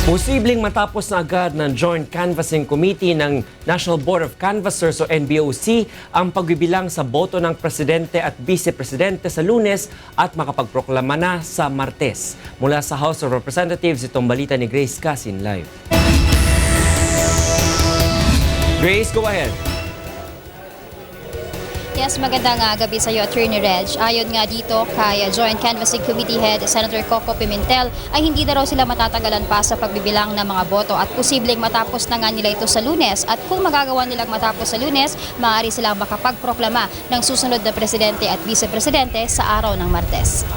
Posibleng matapos na agad ng Joint Canvassing Committee ng National Board of Canvassers o NBOC ang pagbibilang sa boto ng Presidente at Vice-Presidente sa lunes at makapagproklama na sa Martes. Mula sa House of Representatives, itong balita ni Grace Casin live. Grace, go ahead. Yes, magandang uh, gabi sa iyo, Attorney Reg. Ayon nga dito kay uh, Joint Canvassing Committee Head Senator Coco Pimentel ay hindi na raw sila matatagalan pa sa pagbibilang ng mga boto at posibleng matapos na nga nila ito sa lunes. At kung magagawa nilang matapos sa lunes, maaari silang makapagproklama ng susunod na presidente at vice-presidente sa araw ng Martes.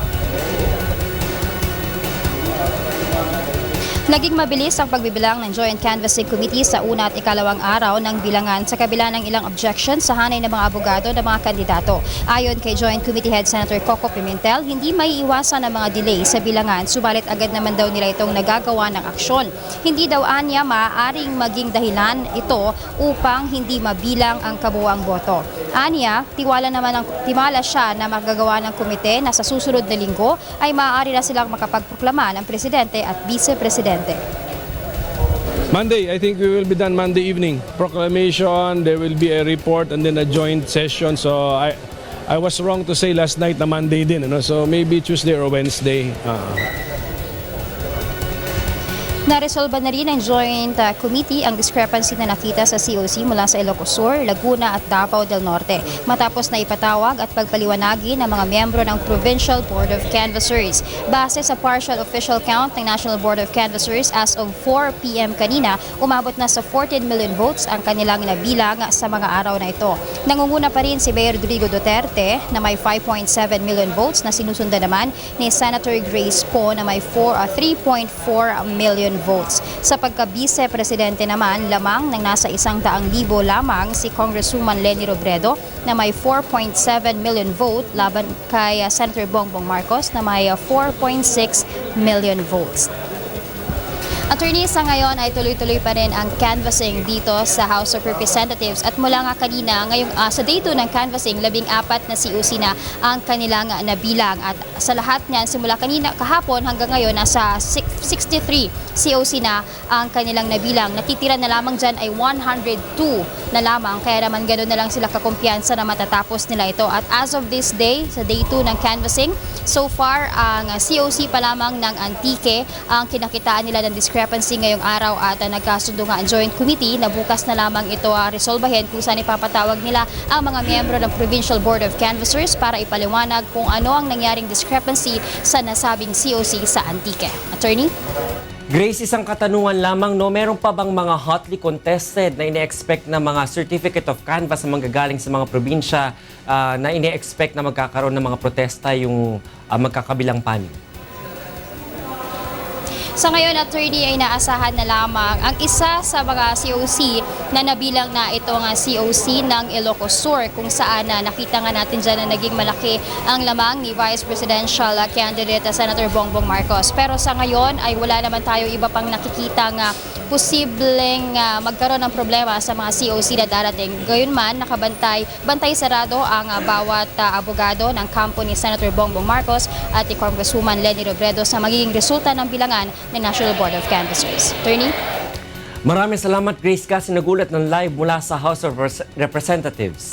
Naging mabilis ang pagbibilang ng Joint Canvassing Committee sa una at ikalawang araw ng bilangan sa kabila ng ilang objections sa hanay ng mga abogado ng mga kandidato. Ayon kay Joint Committee Head Senator Coco Pimentel, hindi may iwasan ang mga delay sa bilangan subalit agad naman daw nila itong nagagawa ng aksyon. Hindi daw anya maaaring maging dahilan ito upang hindi mabilang ang kabuang boto. Anya, tiwala naman ang, timala siya na magagawa ng komite na sa susunod na linggo ay maaari na silang makapagproklama ng presidente at vice-presidente. Monday, I think we will be done Monday evening. Proclamation, there will be a report and then a joint session. So I I was wrong to say last night na Monday din. Ano? So maybe Tuesday or Wednesday. Uh, Naresolba na rin ng Joint uh, Committee ang discrepancy na nakita sa COC mula sa Ilocos Sur, Laguna at Davao del Norte matapos na ipatawag at pagpaliwanagi ng mga miyembro ng Provincial Board of Canvassers. Base sa partial official count ng National Board of Canvassers as of 4 p.m. kanina, umabot na sa 14 million votes ang kanilang nabilang sa mga araw na ito. Nangunguna pa rin si Mayor Rodrigo Duterte na may 5.7 million votes na sinusundan naman ni Senator Grace Poe na may 4, uh, 3.4 million votes. Sa pagka-vice-presidente naman, lamang ng nasa isang daang libo lamang si Congresswoman Leni Robredo na may 4.7 million vote laban kay uh, Senator Bongbong Marcos na may uh, 4.6 million votes. Attorney, sa ngayon ay tuloy-tuloy pa rin ang canvassing dito sa House of Representatives at mula nga kanina, ngayong, ah, sa day 2 ng canvassing, labing apat na COC na ang kanilang nabilang at sa lahat niyan, simula kanina kahapon hanggang ngayon, nasa six- 63 COC na ang kanilang nabilang. Natitira na lamang dyan ay 102 na lamang, kaya naman gano'n na lang sila kakumpiyansa na matatapos nila ito. At as of this day, sa day 2 ng canvassing, so far ang COC pa lamang ng Antique ang kinakitaan nila ng discrepancy ngayong araw at uh, nagkasundo nga ang Joint Committee na bukas na lamang ito uh, resolbahin kung saan ipapatawag nila ang mga miyembro ng Provincial Board of Canvassers para ipaliwanag kung ano ang nangyaring discrepancy sa nasabing COC sa Antique. Attorney? Grace, isang katanungan lamang, no? Meron pa bang mga hotly contested na ine-expect na mga certificate of canvas na manggagaling sa mga probinsya ah, na ine-expect na magkakaroon ng mga protesta yung ah, magkakabilang panig? Sa ngayon, attorney ay naasahan na lamang ang isa sa mga COC na nabilang na itong ah, COC ng Ilocos Sur kung saan na nakita nga natin dyan na naging malaki ang lamang ni Vice Presidential ah, candidate ah, Senator Bongbong Marcos. Pero sa ngayon ay wala naman tayo iba pang nakikita nga posibleng ah, magkaroon ng problema sa mga COC na darating. Gayunman, nakabantay, bantay sarado ang ah, bawat ah, abogado ng kampo ni Senator Bongbong Marcos at ni Congresswoman Leni Robredo sa magiging resulta ng bilangan ng National Board of Canvassers. Attorney? Maraming salamat, Grace, kasi nagulat ng live mula sa House of Representatives.